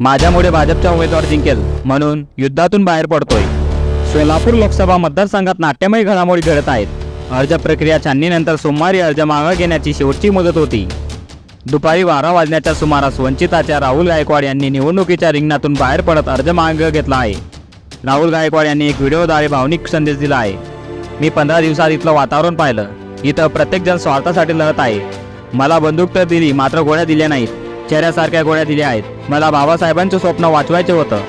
माझ्यामुळे भाजपचा उमेदवार जिंकेल म्हणून युद्धातून बाहेर पडतोय. सोलापूर लोकसभा मतदारसंघात नाट्यमय घडामोडी घडत आहेत. अर्ज प्रक्रिया छाननीनंतर सोमवारी अर्ज मागं घेण्याची शेवटची मुदत होती. दुपारी बारा वाजण्याच्या सुमारास वंचिताच्या राहुल गायकवाड यांनी निवडणुकीच्या रिंगणातून बाहेर पडत अर्ज मागं घेतला आहे. राहुल गायकवाड यांनी एक व्हिडिओद्वारे भावनिक संदेश दिला आहे. मी पंधरा दिवसात इथलं वातावरण पाहिलं. इथं प्रत्येकजण स्वार्थासाठी लढत आहे. मला बंदूक तर दिली मात्र गोळ्या दिल्या नाहीत. चेहऱ्यासारख्या गोळ्या दिल्या आहेत. मला बाबासाहेबांचं स्वप्न वाचवायचे होतं.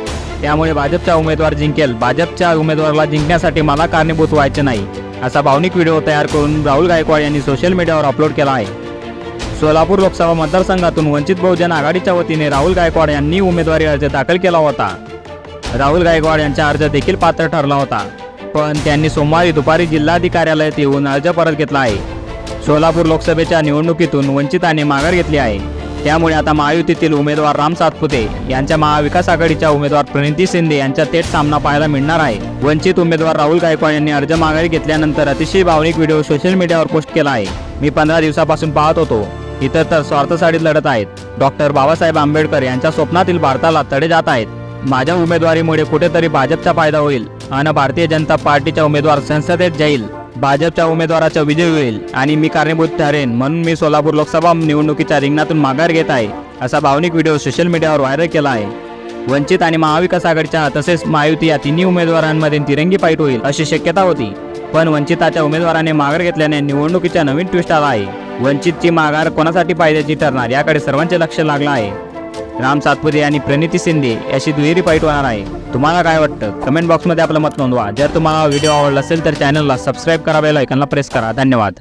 त्यामुळे भाजपचा उमेदवार जिंकेल. भाजपच्या उमेदवाराला जिंकण्यासाठी मला कारणीभूत व्हायचे नाही. असा भावनिक व्हिडिओ तयार करून राहुल गायकवाड यांनी सोशल मीडियावर अपलोड केला आहे. सोलापूर लोकसभा मतदारसंघातून वंचित बहुजन आघाडीच्या वतीने राहुल गायकवाड यांनी उमेदवारी अर्ज दाखल केला होता. राहुल गायकवाड यांचा अर्ज देखील पात्र ठरला होता. पण त्यांनी सोमवारी दुपारी जिल्हाधिकार्यालयात येऊन अर्ज परत घेतला आहे. सोलापूर लोकसभेच्या निवडणुकीतून वंचिताने माघार घेतली आहे. त्यामुळे आता महायुतीतील उमेदवार राम सातपुते यांच्या महाविकास आघाडीच्या उमेदवार प्रणिती शिंदे यांचा थेट सामना पाहायला मिळणार आहे. वंचित उमेदवार राहुल गायकवाड यांनी अर्ज माघारी घेतल्यानंतर अतिशय भावनिक व्हिडिओ सोशल मीडियावर पोस्ट केला आहे. मी पंधरा दिवसापासून पाहत होतो. इतर तर स्वार्थसाठी लढत आहेत. डॉक्टर बाबासाहेब आंबेडकर यांच्या स्वप्नातील भारताला तडे जात आहेत. माझ्या उमेदवारीमुळे कुठेतरी भाजपचा फायदा होईल. आणि भारतीय जनता पार्टीच्या उमेदवार संसदेत जाईल. भाजपच्या उमेदवाराचा विजय होईल आणि मी कारणीभूत ठरेन म्हणून मी सोलापूर लोकसभा निवडणुकीच्या रिंगणातून माघार घेत आहे असा भावनिक व्हिडिओ सोशल मीडियावर व्हायरल केला आहे. वंचित आणि महाविकास आघाडीच्या तसेच महायुती या तिन्ही उमेदवारांमध्ये तिरंगी फाईट होईल अशी शक्यता होती. पण वंचिताच्या उमेदवाराने माघार घेतल्याने निवडणुकीच्या नवीन ट्विस्ट आला आहे. वंचितची माघार कोणासाठी फायद्याची ठरणार याकडे सर्वांचे लक्ष लागलं आहे. राम सातपुते आणि प्रणिती शिंदे याची दुहेरी फाईट होणार आहे. तुम्हाला काय वाटतं? कमेंट बॉक्समध्ये आपलं मत नोंदवा. जर तुम्हाला व्हिडिओ आवडला असेल तर चॅनलला सबस्क्राईब करा बेल ऐकनला प्रेस करा. धन्यवाद.